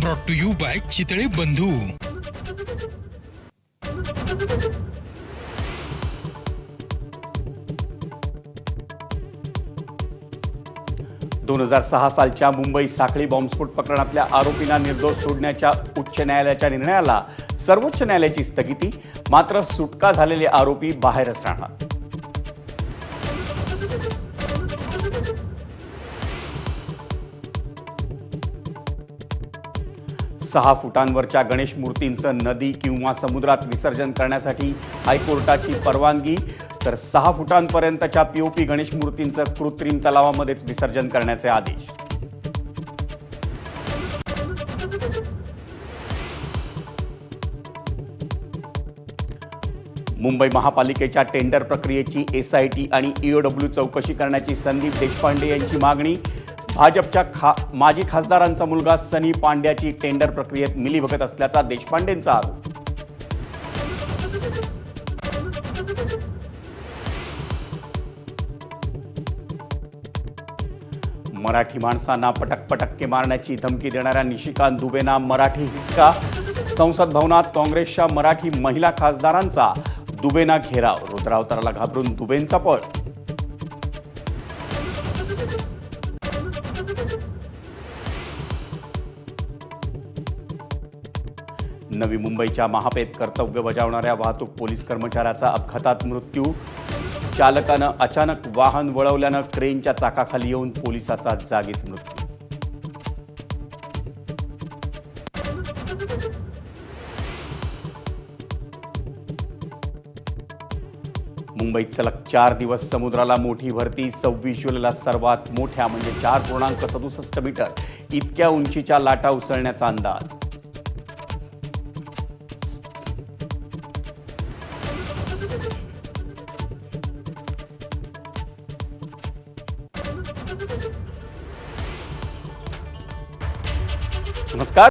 Brought to you by Chitale Bandhu दोन हजार सहा सालच्या मुंबई साखळी बॉम्बस्फोट प्रकरणातल्या आरोपींना निर्दोष सोडण्याच्या उच्च न्यायालयाच्या निर्णयाला सर्वोच्च न्यायालयाची स्थगिती मात्र सुटका झालेले आरोपी बाहेरच राहणार. सहा फुटांवरच्या गणेश मूर्तींचं नदी किंवा समुद्रात विसर्जन करण्यासाठी हायकोर्टाची परवानगी तर सहा फुटांपर्यंतच्या पीओपी गणेश मूर्तींचं कृत्रिम तलावामध्येच विसर्जन करण्याचे आदेश. मुंबई महापालिकेच्या टेंडर प्रक्रियेची एसआयटी आणि ईओडब्ल्यू चौकशी करण्याची संदीप देशपांडे यांची मागणी भाजपच्या खा माजी खासदारांचा मुलगा सनी पांड्याची टेंडर प्रक्रियेत मिलीभगत असल्याचा देशपांडेंचा आरोप. मराठी माणसांना पटक पटक्के मारण्याची धमकी देणाऱ्या निशिकांत दुबेना मराठी हिसका. संसद भवनात काँग्रेसच्या मराठी महिला खासदारांचा दुबेना घेराव. रुद्रावताराला घाबरून दुबेंचा पळ. नवी मुंबईच्या महापेत कर्तव्य बजावणाऱ्या वाहतूक पोलीस कर्मचाऱ्याचा अपघातात मृत्यू. चालकानं अचानक वाहन वळवल्यानं क्रेनच्या चाकाखाली येऊन पोलिसाचा जागीच मृत्यू. मुंबईत सलग चार दिवस समुद्राला मोठी भरती सव्वीस जुलैला सर्वात मोठ्या म्हणजे चार पूर्णांक सदुसष्ट मीटर इतक्या उंचीच्या लाटा उसळण्याचा अंदाज. नमस्कार